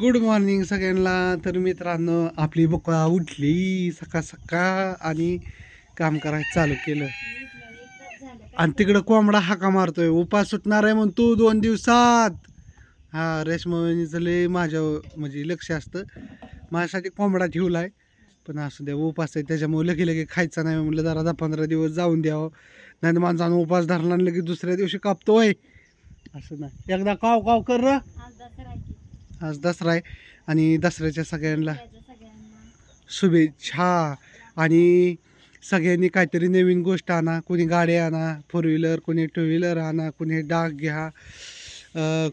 Good morning सगळ्यांना. तर मित्रांनो आपली बकळा उठली. सकाळ सकाळ आणि काम करायचं चालू केलं. आणि तिकडं कोंबडा हाका मारतोय. उपास सुटणार आहे म्हणून तू दोन दिवसात. हा रेशमावणीचं लय माझ्या म्हणजे लक्ष असतं. माझ्यासाठी कोंबडा ठेवलाय. पण असू द्या उपास आहे. त्याच्यामुळे लगे लगे खायचा नाही. म्हटलं जरा दहा पंधरा दिवस जाऊन द्यावं. नाही तर माणसानं उपास धरला लगेच दुसऱ्या दिवशी कापतोय. असं नाही. एकदा काव काव कर. र आज दसरा आहे आणि दसऱ्याच्या सगळ्यांना शुभेच्छा. आणि सगळ्यांनी काहीतरी नवीन गोष्ट आणा. कोणी गाडी आणा फोर व्हीलर कोणी टू व्हीलर आणा कोणी डाग घ्या.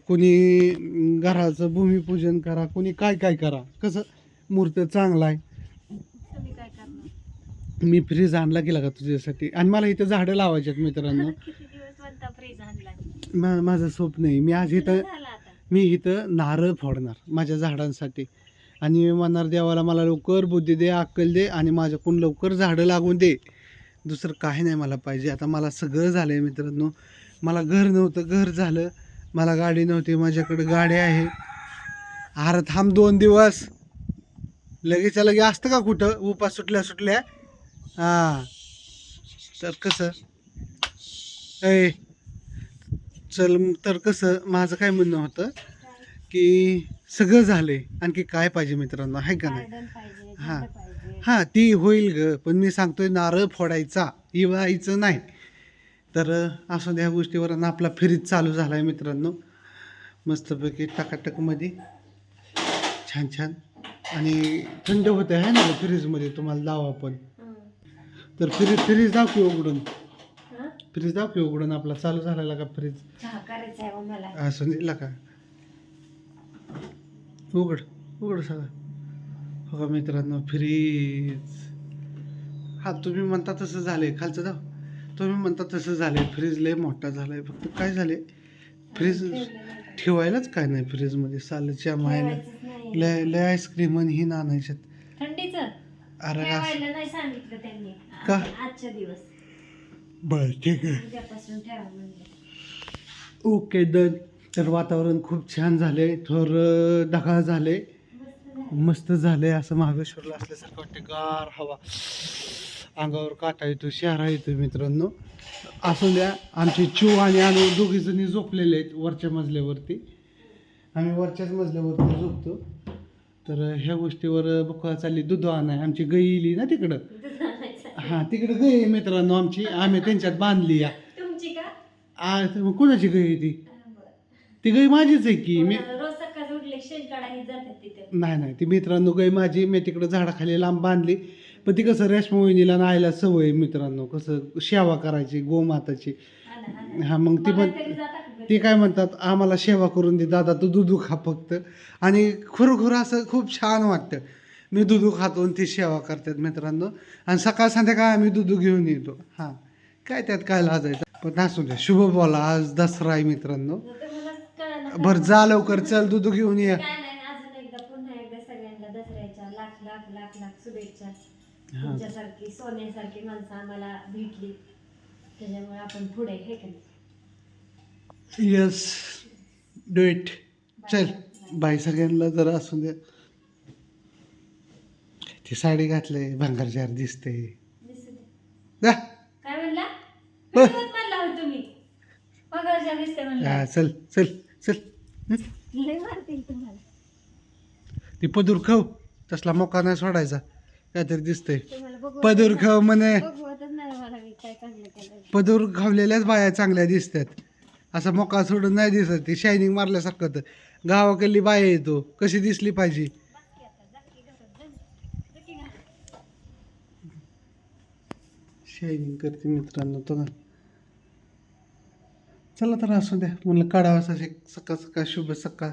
कोणी घराचं भूमिपूजन करा कोणी काय काय करा. कसं? मूर्त चांगला आहे. मी फ्रीज आणला गेला का तुझ्यासाठी? आणि मला इथं झाडं लावायची आहेत मित्रांनो. माझं स्वप्न आहे. मी आज इथं मी इथं नारळ फोडणार माझ्या झाडांसाठी. आणि मी म्हणणार देवाला मला लवकर बुद्धी दे अक्कल दे आणि माझ्याकडून लवकर झाडं लागून दे. दुसरं काही नाही मला पाहिजे. आता मला सगळं झालं आहे मित्रांनो. मला घर नव्हतं. घर झालं. मला गाडी नव्हती. माझ्याकडे गाडी आहे. आर थांब दोन दिवस. लगेचच्या लगे असतं का कुठं? उपास सुटल्या सुटल्या. हां. तर कसं? ए चल तर कसं माझं काय म्हणणं होतं की सगळं झालंय. आणखी काय पाहिजे मित्रांनो? आहे का नाही? हा. हां ती होईल ग. पण मी सांगतोय नारळ फोडायचा इवायचं नाही. तर असं त्या गोष्टीवर आपला फ्रीज चालू झाला आहे मित्रांनो. मस्तपैकी टकाटकमध्ये छान छान. आणि थंड होतं आहे ना फ्रीजमध्ये तुम्हाला दावा पण हं. तर फ्रीज फ्रीज की उघडून? फ्रीज दाव की उघडून आपला चालू झालेला का फ्रीज चहा करायचा आहे हो मला. असं दिला का? उघड उघड सगळं. हो का मित्रांनो फ्रीज हा तुम्ही म्हणता तसं झालंय खालचं जाऊ. तुम्ही म्हणता तसं झालंय फ्रीज लय मोठा झालाय फक्त काय झाले फ्रीज ठेवायलाच काय नाही फ्रीजमध्ये सालच्या नाही. लय लय आईस्क्रीम आणि ही थंडीचं? अरे असं. ठेवायला नाही सांगितलं त्यांनी. का? आजच्या दिवस. बरं ठीक आहे. उद्यापासून ठेवा म्हणजे. Okay done. तर वातावरण खूप छान झाले थोर ढगाळ झाले मस्त झालं. असं महाबळेश्वरला असल्यासारखं वाटते गार हवा. अंगावर काटा येतो शहरा येतो मित्रांनो. असू द्या आमचे चू आणि आम्ही दोघी जणी झोपलेले आहेत वरच्या मजल्यावरती. आम्ही वरच्याच मजल्यावरती झोपतो. तर ह्या गोष्टीवर बघा चालली. दूध आणाय. आमची गाई इली ना तिकडं. हां तिकडं गाई मित्रांनो आमची. आम्ही त्यांच्यात बांधली या. तुमची का? आ, मग कोणाची गाई आहे ती. ती गाई माझीच आहे की. मी कोणाला? रोज सकाळी उठले शेण काढायला जातात तिथे. नाही नाही ती मित्रांनो गाय माझी. मी तिकडं झाडाखाली लांब बांधली. पण ती कसं रेशमा वहिनीला नायला सवय आहे मित्रांनो. कसं सेवा करायची गोमाताची. हा ना, हा ना. हा मग ती पण तरी घरी? ती काय म्हणतात आम्हाला सेवा करून दे दादा तू दुधू खा फक्त. आणि खरोखर असं खूप छान वाटतं. मी दुधू खातो आणि ती सेवा करतात मित्रांनो. आणि सकाळ संध्याकाळ आम्ही दुधू घेऊन येतो. हां. काय त्यात काय लाजायचं? पण असू द्या. शुभ बोला. आज दसरा आहे मित्रांनो. बरं जा लवकर. चल दुधू घेऊन ये. हा. तुमच्यासारखी सोन्यासारखी माणसं आम्हाला भेटली. त्याच्यामुळे आपण पुढे हे का नाही? येस डू इट चल. बाई सगळ्यांना जरा असू द्या. ती साडी घातले भांगारचार दिसते. दिसू दे. जा. काय म्हणला? होय. किती म्हणला हो तुम्ही. पगारच्या दिसते म्हणला. हा, चल चल चल. हं? लय मारतील तुम्हाला. ती पदूर खाऊ तसला मोका नाही सोडायचा. काहीतरी दिसतंय. तुम्हाला बघू पदूर खाऊ म्हणे. बघवतच नाही मला मी काय चांगलं केलं पदूर खावलेल्याच बाया चांगल्या दिसतात. असा मोका सोडून नाही दिसत. ती शायनिंग मारल्यासारखं तर गावाकडली बाया येतो कशी दिसली पाहिजे? शायनिंग करते मित्रांनो तो चला तर असू द्या. म्हणलं काढावं असं सकाळ सकाळ शुभ सकाळ.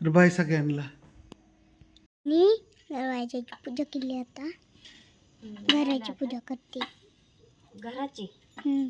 तर बाय सगळ्यांना. मी दरवाजाची पूजा केली आता. घराची पूजा करते. घराची? हम्म.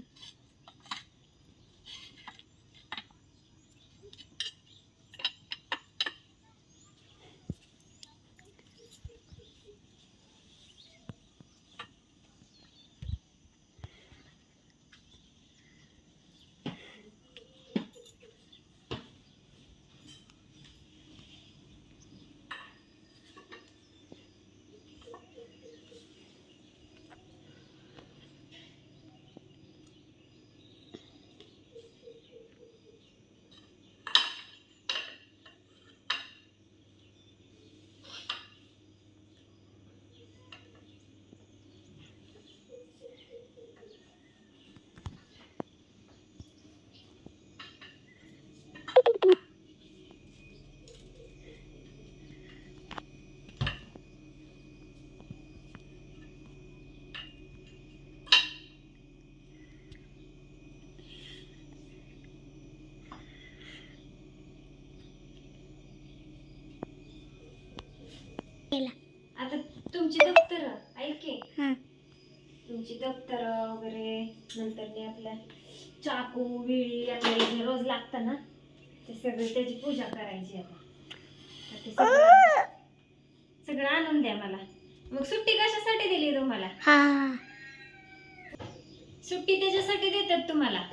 तुमची दप्तर ऐक की. हां. तुमची दप्तर वगैरे नंतर ते आपल्या चाकू विळी आपल्याला जे रोज लागतं ना ते सगळे त्याची पूजा करायची आता. तर ते सगळं सगळं आणून द्या मला. मग सुट्टी कशासाठी दिली तुम्हाला? हा. सुट्टी त्याच्यासाठी देतात तुम्हाला.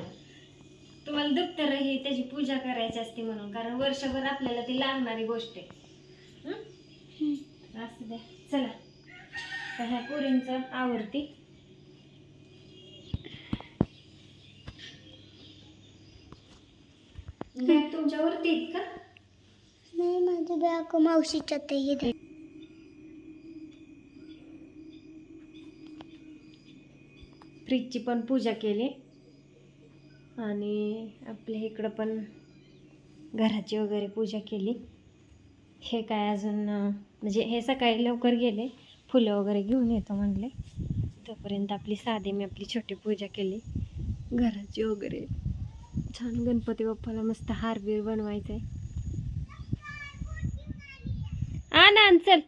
तुम्हाला दप्तर ही त्याची पूजा करायची असते म्हणून कारण वर्षभर आपल्याला ती लागणारी गोष्ट आहे. हं? असू द्या. चला. तर ह्या पोरींचं आवडती. बॅग तुमच्यावरती आहेत का? नाही माझी बॅग मावशीच्या ते फ्रीजची पण पूजा केली. आणि आपल्या इकडं पण घराची वगैरे पूजा केली. हे काय अजून म्हणजे हे सकाळी लवकर गेले. फुलं वगैरे घेऊन येतो म्हणले. तोपर्यंत आपली साधी मी आपली छोटी पूजा केली. घराची वगैरे छान गणपती बाप्पाला मस्त हार बीर बनवायचा आहे आण ना चल.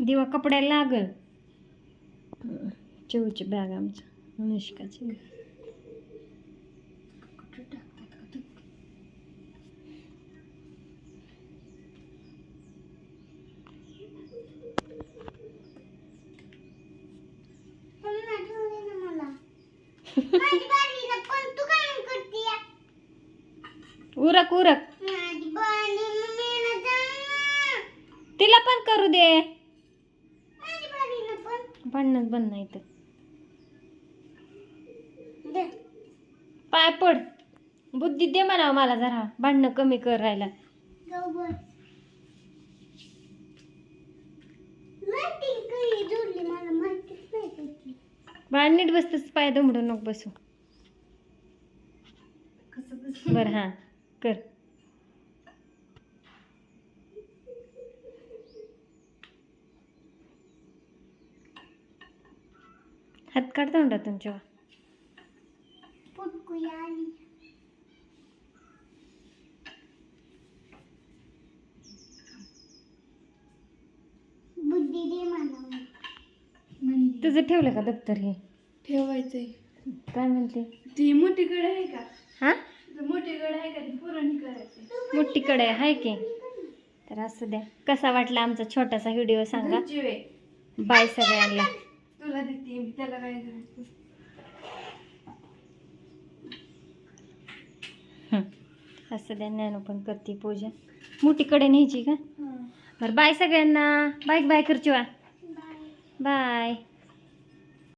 दिवा कपड्याला लागल. चिवची बॅग आमच्या. अनुष्काची. उरक उरक तिला पण करू दे. भांडणच बंद नाही तर. पाय पड. बुद्धी दे म्हणा मला जरा. भांडणं कमी कर त्याची. बाळ नीट बसतच पाय दमडू नको बसू? बर हा. कर. हात काढ तोंडा तुमच्या तुझं ठेवलं का दप्तर हे? ठेवायचंय. काय म्हणते? ती मोठी कडे आहे का? हा? मोठी कडे आहे का? ती पुराणी करायची. मोठी कडे आहे की? तर असू द्या. कसा वाटला आमचा छोटासा व्हिडिओ सांगा? बाय सगळ्यांना. तुला देते मी त्याला काय करायचं हं. असू द्या ज्ञानू पण करते पूजा. मोठी कडे न्यायची का? बरं बाय सगळ्यांना. बाय बाय करची वा बाय.